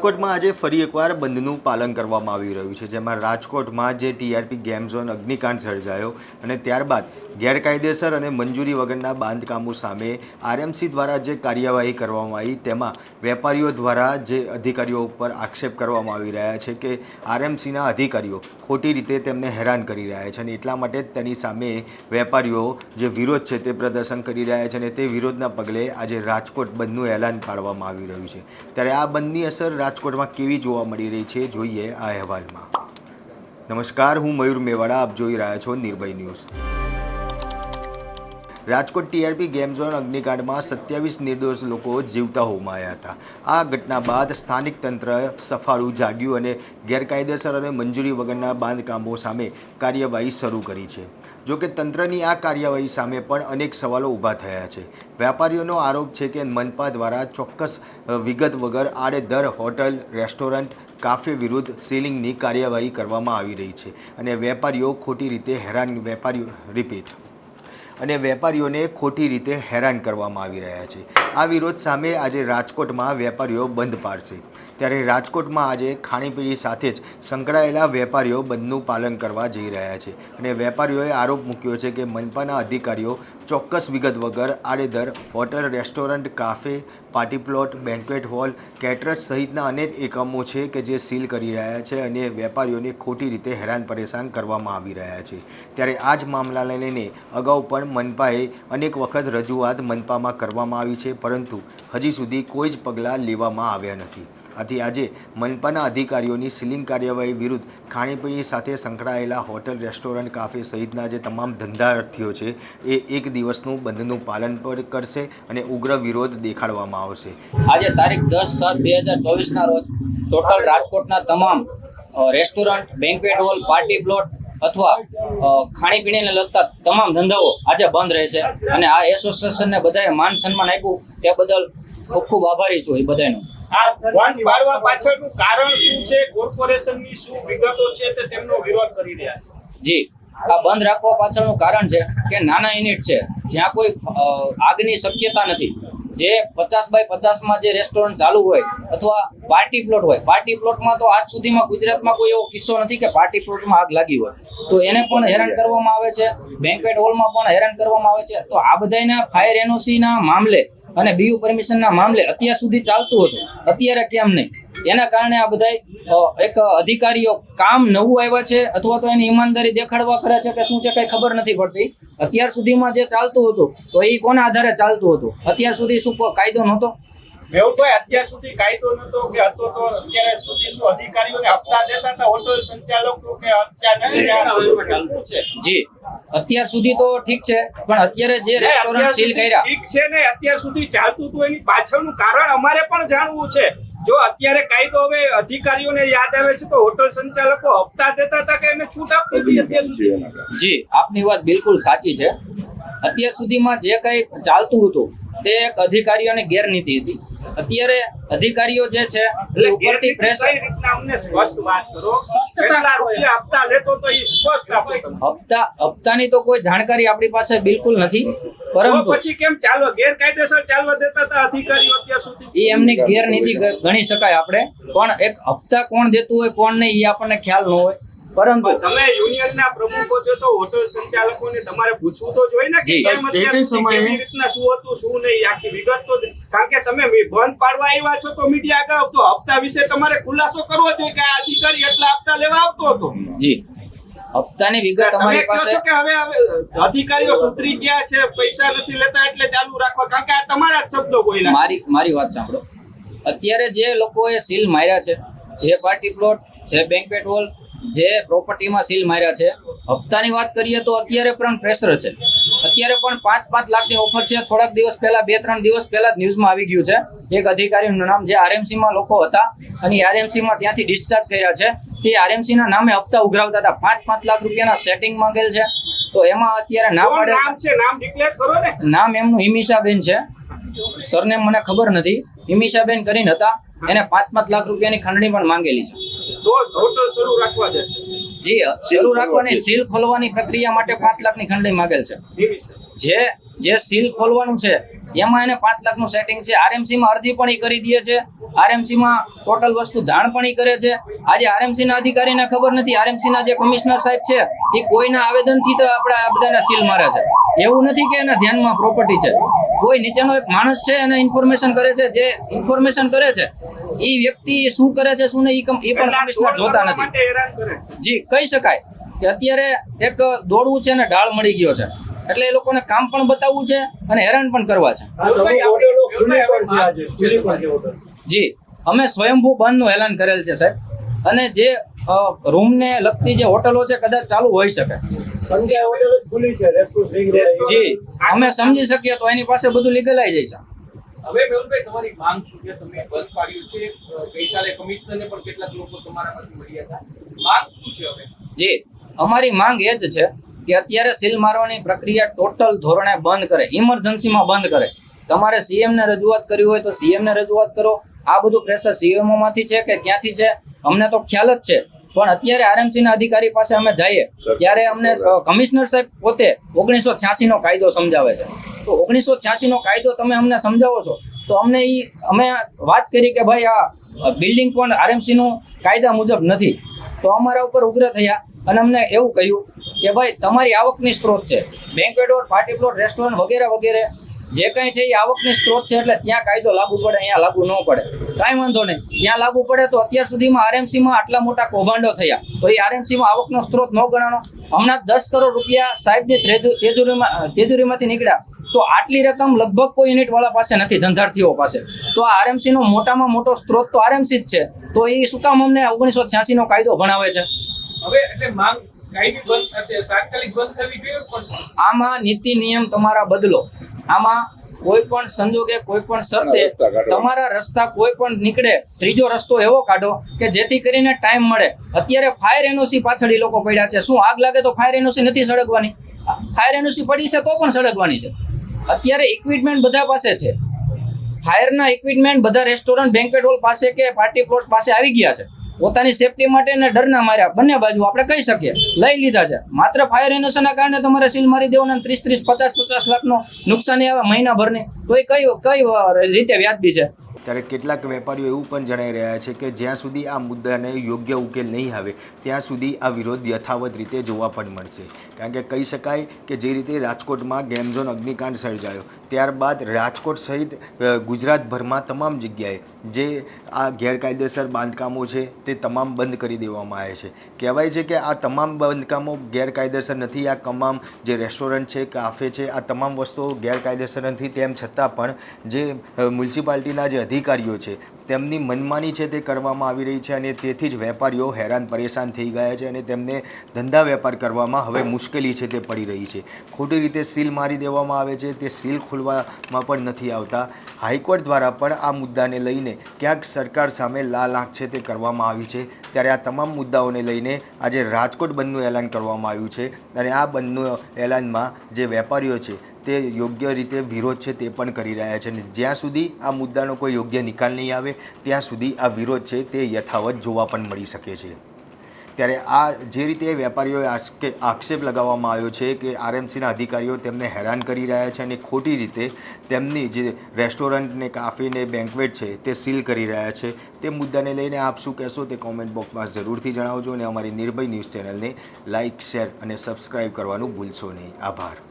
રાજકોટમાં આજે ફરી એકવાર બંધનું પાલન કરવામાં આવી રહ્યું છે, જેમાં રાજકોટમાં જે ટીઆરપી ગેમ ઝોન અગ્નિકાંડ સર્જાયો અને ત્યારબાદ ગેરકાયદેસર અને મંજૂરી વગરના બાંધકામો સામે આરએમસી દ્વારા જે કાર્યવાહી કરવામાં આવી, તેમાં વેપારીઓ દ્વારા જે અધિકારીઓ ઉપર આક્ષેપ કરવામાં આવી રહ્યા છે કે આરએમસીના અધિકારીઓ ખોટી રીતે તેમને હેરાન કરી રહ્યા છે અને એટલા માટે તેની સામે વેપારીઓ જે વિરોધ છે તે પ્રદર્શન કરી રહ્યા છે અને તે વિરોધના પગલે આજે રાજકોટ બંધનું એલાન પાડવામાં આવી રહ્યું છે. ત્યારે આ બંધની અસર રાજકોટમાં કેવી જોવા મળી રહી છે, જોઈએ આ અહેવાલમાં. નમસ્કાર, હું મયુર મેવાડા, આપ જોઈ રહ્યા છો Nirbhay news. Rajkot TRP game zone અગ્નિકાંડમાં સત્યાવીસ નિર્દોષ લોકો જીવતા હોમાયા હતા. આ ઘટના બાદ સ્થાનિક તંત્ર સફાળું જાગ્યું અને ગેરકાયદેસર અને મંજૂરી વગરના બાંધકામો સામે કાર્યવાહી શરૂ કરી છે. જો કે તંત્રની આ કાર્યવાહી સામે પણ અનેક સવાલો ઊભા થયા છે. વેપારીઓનો આરોપ છે કે મનપા દ્વારા ચોક્કસ વિગત વગર આડેધડ હોટલ, રેસ્ટોરન્ટ, કાફે વિરુદ્ધ સીલિંગની કાર્યવાહી કરવામાં આવી રહી છે અને વેપારીઓ ખોટી રીતે હેરાન વેપારીઓ, રિપીટ અને વેપારીઓને ખોટી રીતે હેરાન કરવામાં આવી રહ્યા છે. આ વિરોધ સામે આજે રાજકોટમાં વેપારીઓ બંધ પાડશે. ત્યારે રાજકોટમાં આજે ખાણીપીણી સાથે જ સંકળાયેલા વેપારીઓ બંધનું પાલન કરવા જઈ રહ્યા છે. અને વેપારીઓએ આરોપ મૂક્યો છે કે મનપાના અધિકારીઓ ચોક્કસ વિગત વગર આડેધર hotel, restaurant, cafe, party plot, banquet hall, caterers સહિતના અનેક એકમો છે કે જે સીલ કરી રહ્યા છે અને વેપારીઓને ખોટી રીતે હેરાન પરેશાન કરવામાં આવી રહ્યા છે. ત્યારે આ જ મામલાને લઈને અગાઉ પણ મનપાએ અનેક વખત રજૂઆત મનપામાં કરવામાં આવી છે, પરંતુ હજી સુધી કોઈ જ પગલાં લેવામાં આવ્યા નથી. આથી આજે મનપાના અધિકારીઓની સીલિંગ કાર્યવાહી વિરુદ્ધ ખાણીપીણી સાથે સંકળાયેલા હોટલ, રેસ્ટોરન્ટ, કાફે સહિતના જે તમામ ધંધાર્થીઓ છે, એ એક દિવસનું બંધનું પાલન પણ કરશે અને ઉગ્ર વિરોધ દેખાડવામાં આવશે. આજે તારીખ દસ સાત બે હજાર ચોવીસના રોજ ટોટલ રાજકોટના તમામ restaurant banquet hall party plot અથવા ખાણીપીણીને લગતા તમામ ધંધાઓ આજે બંધ રહેશે અને આ એસોસિએશનને બધાએ માન સન્માન આપ્યું. તે બદલ ખૂબ ખૂબ આભારી છું એ બધાનો. નાના યુનિટ છે. જ્યાં કોઈ આગની શક્યતા નથી. જે પચાસ બાય પચાસમાં જે રેસ્ટોરન્ટ ચાલુ હોય અથવા પાર્ટી પ્લોટ હોય. પાર્ટી પ્લોટમાં તો આજ સુધીમાં ગુજરાતમાં કોઈ એવો કિસ્સો નથી કે પાર્ટી પ્લોટમાં આગ લાગી હોય. તો એને પણ હેરાન કરવામાં આવે છે. બેન્કેટ હોલમાં પણ હેરાન કરવામાં આવે છે. તો આ બધાના ફાયર એનઓસીના મામલે અને બીયુ પરમિશનના મામલે અત્યાર સુધી ચાલતું હતું. અત્યારે કેમ નહીં? એના કારણે આ બધા એક અધિકારીઓ કામ નવું આવ્યા છે અથવા તો એની ઈમાનદારી દેખાડવા કરે છે કે શું છે કઈ ખબર નથી પડતી. અત્યાર સુધીમાં જે ચાલતું હતું, તો એ કોના આધારે ચાલતું હતું? અત્યાર સુધી શું કાયદો નહોતો? મેહુલભાઈ અત્યાર સુધી કાયદો નતો કે હતો તો અત્યારે સુધી શું અધિકારીઓને હપ્તા દેતા હતા હોટલ સંચાલકો કે છે? જી. અત્યાર સુધી તો ઠીક છે પણ અત્યારે જે રેસ્ટોરન્ટ સીલ કર્યા. ઠીક છે ને અત્યાર સુધી ચાલતું હતું એની પાછળનું કારણ અમારે પણ જાણવું છે. જો અત્યારે કાયદો હવે અધિકારીઓને યાદ આવે છે તો હોટલ સંચાલકો હપ્તા દેતા હતા કે એને છૂટ આપતી હતી અત્યાર સુધી? જી આપની વાત બિલકુલ સાચી છે. અત્યાર સુધીમાં જે કંઈ ચાલતું હતું તે એક અધિકારીઓની ગેરનીતિ હતી. અત્યારે અધિકારીઓ જે છે એ ઉપરથી પ્રેશર અમને સ્પષ્ટ વાત કરો? કેટલા રૂપિયા હપ્તા લેતો તો એ સ્પષ્ટ આપો હપ્તા હપ્તાની તો કોઈ જાણકારી આપણી પાસે બિલકુલ નથી પરંતુ પછી કેમ ચાલો ગેરકાયદેસર ચાલવા દેતા હતા અધિકારીઓ અત્યાર સુધી? એ એમની ગેરનીતિ ગણી શકાય આપણે પણ એક હપ્તા કોણ દેતું હોય કોણ નહીં એ આપણને ખ્યાલ ન હોય. પરંતુ તમે યુનિયન ના પ્રમુખો છો તો હોટલ સંચાલકોને તમારે પૂછવું તો જોઈએ ને કે જી. અત્યાર કેવી રીતના શું હતું શું નહીં આખી વિગત તો કારણ કે તમે બંધ પાડવા આવ્યા છો તો મીડિયા આગળ તો હપ્તા વિશે તમારે ખુલાસો કરવો જોઈએ કે આ અધિકારી એટલા હપ્તા લેવા આવતો હતો? જી. હપ્તાની વિગત અમારી પાસે કે હવે હવે અધિકારીઓ સુધરી ગયા છે પૈસા નથી લેતા એટલે ચાલુ રાખવા. કારણ કે આ તમારા જ શબ્દો બોલ્યા. મારી મારી વાત સાંભળો. અત્યારે જે લોકોએ સીલ માર્યા છે જે પાર્ટી પ્લોટ જે બેંકવેટ હોલ જે પ્રોપર્ટીમાં સીલ માર્યા છે. હપ્તાની વાત કરીએ તો અત્યારે પણ પ્રેશર છે. અત્યારે પણ પાંચ પાંચ લાખની ઓફર છે. થોડાક દિવસ પહેલા બે ત્રણ દિવસ પહેલા ન્યૂઝમાં આવી ગયું છે. એક અધિકારીનું નામ જે આરએમસીમાં લોકો હતા અને આરએમસીમાં ત્યાંથી ડિસ્ચાર્જ કર્યા છે. તે આરએમસીના નામે હપ્તા ઉઘરાવતા હતા. પાંચ પાંચ લાખ રૂપિયાના સેટિંગ માંગેલ છે. તો એમાં અત્યારે ના પડે પાડે નામ છે? નામ ડિક્લેર કરો ને. નામ એમનું હિમિષાબેન છે. સરનેમ મને ખબર નથી. હિમિષાબેન કરીને હતા. એને પાંચ પાંચ લાખ રૂપિયાની ખંડણી પણ માંગેલી છે. તો હોટલ શરૂ રાખવા દેશે. જી શરૂ રાખવાની સીલ ખોલવાની પ્રક્રિયા માટે પાંચ લાખની ખંડણી માંગેલ છે. જે જે સીલ ખોલવાનું છે એમાં એને પાંચ લાખનું સેટિંગ છે. આરએમસીમાં અરજી પણ કરી દે છે. આરએમસીમાં ટોટલ વસ્તુ જાણ પણ કરે છે. આજે આરએમસીના અધિકારીને ખબર નથી. આરએમસીના જે કમિશનર સાહેબ છે એ કોઈના આવેદનથી તો આપણે આ બધાને સીલ મારે છે. એવું નથી કે એના ધ્યાનમાં પ્રોપર્ટી છે. કોઈ નીચેનો એક માણસ છે એને ઇન્ફોર્મેશન કરે છે જે ઇન્ફોર્મેશન કરે છે એ વ્યક્તિ શું કરે છે શું નહીં એ એ પણ કમિશનર જોતા નથી. જી કહી શકાય કે અત્યારે એક દોડવું છે અને ઢાળ મળી ગયો છે. એટલે એ લોકોને કામ પણ બતાવવું છે અને હેરાન પણ કરવા છે. જી અમે સ્વયંભૂ બંધનું એલાન કરેલ છે સાહેબ. અને જે રૂમને લગતી જે હોટલો છે કદાચ ચાલુ હોઈ શકે. જ અમે સમજી શકીએ તો એની પાસે બધું લીગલાઈ જઈશ હવે મેહુલભાઈ તમારી માંગ શું છે? તમે બંધ પાડ્યું છે. ગઈકાલે કમિશનરને પણ કેટલાક લોકો તમારા પાસે મળ્યા હતા. માંગ શું છે હવે? જી અમારી માંગ એ જ છે કે અત્યારે સીલ મારવાની પ્રક્રિયા ટોટલ ધોરણે બંધ કરે ઇમરજન્સીમાં બંધ કરે. તમારે સીએમ ને રજૂઆત કરવી હોય તો સીએમ ને રજૂઆત કરો. આ બધું પ્રેશર સીએમઓ માંથી છે કે ક્યાંથી છે? અમને તો ખ્યાલ જ છે. પણ અત્યારે આરએમસી ના અધિકારી પાસે અમે જઈએ ત્યારે અમને કમિશનર સાહેબ પોતે ઓગણીસો છ્યાસી નો કાયદો સમજાવે છે. તો ઓગણીસો છ્યાસી નો કાયદો તમે અમને સમજાવો છો તો અમને એ અમે વાત કરી કે ભાઈ આ બિલ્ડિંગ પણ આરએમસી નું કાયદા મુજબ નથી. તો અમારા ઉપર ઉગ્ર થયા અને અમને એવું કહ્યું કે ભાઈ તમારી આવકની સ્ત્રોત છે. હોલ પાર્ટી પ્લોટ રેસ્ટોરન્ટ વગેરે વગેરે જે કંઈ છે એ આવકની સ્ત્રોત છે એટલે ત્યાં કાયદો લાગુ પડે અહીંયા લાગુ ન પડે. કાંઈ વાંધો નહીં. ત્યાં લાગુ પડે તો અત્યાર સુધીમાં આરએમસીમાં આટલા મોટા કૌભાંડો થયા. તો એ આરએમસીમાં આવકનો સ્ત્રોત ન ગણાનો હમણાં દસ કરોડ રૂપિયા સાહેબની તેજુરીમાં તેજુરીમાંથી નીકળ્યા. તો આટલી રકમ લગભગ કોઈ યુનિટ વાળા પાસે નથી ધંધાર્થીઓ પાસે. તો આ આરએમસી નો મોટામાં મોટો સ્ત્રોત તો આરએમસી જ છે. તો એ શું કામ અમને ઓગણીસો છ્યાસી નો કાયદો ભણાવે છે? હવે એટલે માંગ આમાં નીતિ નિયમ તમારા બદલો. આમાં કોઈ પણ સંજોગે કોઈ પણ શરતે તમારા રસ્તા કોઈ પણ નીકળે ત્રીજો રસ્તો એવો કાઢો કે જેથી કરીને ટાઈમ મળે. અત્યારે ફાયર એનઓસી પાછળ એ લોકો પડ્યા છે. શું આગ લાગે તો ફાયર એનઓસી નથી સળગવાની? ફાયર એનઓસી પડી છે તો પણ સળગવાની છે. અત્યારે ઇક્વિપમેન્ટ બધા પાસે છે. ફાયરના ઇક્વિપમેન્ટ બધા રેસ્ટોરન્ટ બેન્કેટ હોલ પાસે કે પાર્ટી પ્લોટ પાસે આવી ગયા છે. પોતાની સેફટી માટે ડર ડરના માર્યા. બંને બાજુ આપણે કહી શકીએ. લઈ લીધા છે. માત્ર ફાયર એનોસના કારણે તમારે સીલ મારી દેવાના ત્રીસ ત્રીસ, પચાસ પચાસ લાખનો નુકસાની આવે મહિનાભરની. તો એ કઈ કઈ રીતે વ્યાજબી છે? ત્યારે કેટલાક વેપારીઓ એવું પણ જણાઈ રહ્યા છે કે જ્યાં સુધી આ મુદ્દાને યોગ્ય ઉકેલ નહીં આવે, ત્યાં સુધી આ વિરોધ યથાવત રીતે જોવા પણ મળશે. કારણ કે કહી શકાય કે જે રીતે રાજકોટમાં ગેમઝોન અગ્નિકાંડ સર્જાયો, ત્યારબાદ રાજકોટ સહિત ગુજરાતભરમાં તમામ જગ્યાએ જે આ ગેરકાયદેસર બાંધકામો છે તે તમામ બંધ કરી દેવામાં આવે છે. કહેવાય છે કે આ તમામ બાંધકામો ગેરકાયદેસર નથી, આ તમામ જે રેસ્ટોરન્ટ છે, કાફે છે, આ તમામ વસ્તુઓ ગેરકાયદેસર નથી, તેમ છતાં પણ જે મ્યુનિસિપાલિટીના જે અધિકારીઓ છે. તેમની મનમાની છે તે કરવામાં આવી રહી છે અને તેથી જ વેપારીઓ હેરાન પરેશાન થઈ ગયા છે અને તેમને ધંધા વેપાર કરવામાં હવે મુશ્કેલી છે તે પડી રહી છે. ખોટી રીતે સીલ મારી દેવામાં આવે છે તે સીલ ખોલવામાં પણ નથી આવતા. હાઈકોર્ટ દ્વારા પણ આ મુદ્દાને લઈને ક્યાંક સરકાર સામે લાલ આંખ છે તે કરવામાં આવી છે. ત્યારે આ તમામ મુદ્દાઓને લઈને આજે રાજકોટ બંધનું એલાન કરવામાં આવ્યું છે અને આ બંધનું એલાનમાં જે વેપારીઓ છે તે યોગ્ય રીતે વિરોધ છે તે પણ કરી રહ્યા છે અને જ્યાં સુધી આ મુદ્દાનો કોઈ યોગ્ય નિકાલ નહીં આવે, ત્યાં સુધી આ વિરોધ છે તે યથાવત જોવા પણ મળી શકે છે. ત્યારે આ જે રીતે વેપારીઓએ આક્ષેપ લગાવવામાં આવ્યો છે કે આરએમસીના અધિકારીઓ તેમને હેરાન કરી રહ્યા છે અને ખોટી રીતે તેમની જે રેસ્ટોરન્ટને કાફીને કાફે બેન્કવેટ છે તે સીલ કરી રહ્યા છે, તે મુદ્દાને લઈને આપ શું કહેશો તે કોમેન્ટ બોક્સમાં જરૂરથી જણાવજો અને અમારી નિર્ભય ન્યૂઝ ચેનલને લાઇક શેર અને સબસ્ક્રાઈબ કરવાનું ભૂલશો નહીં. આભાર.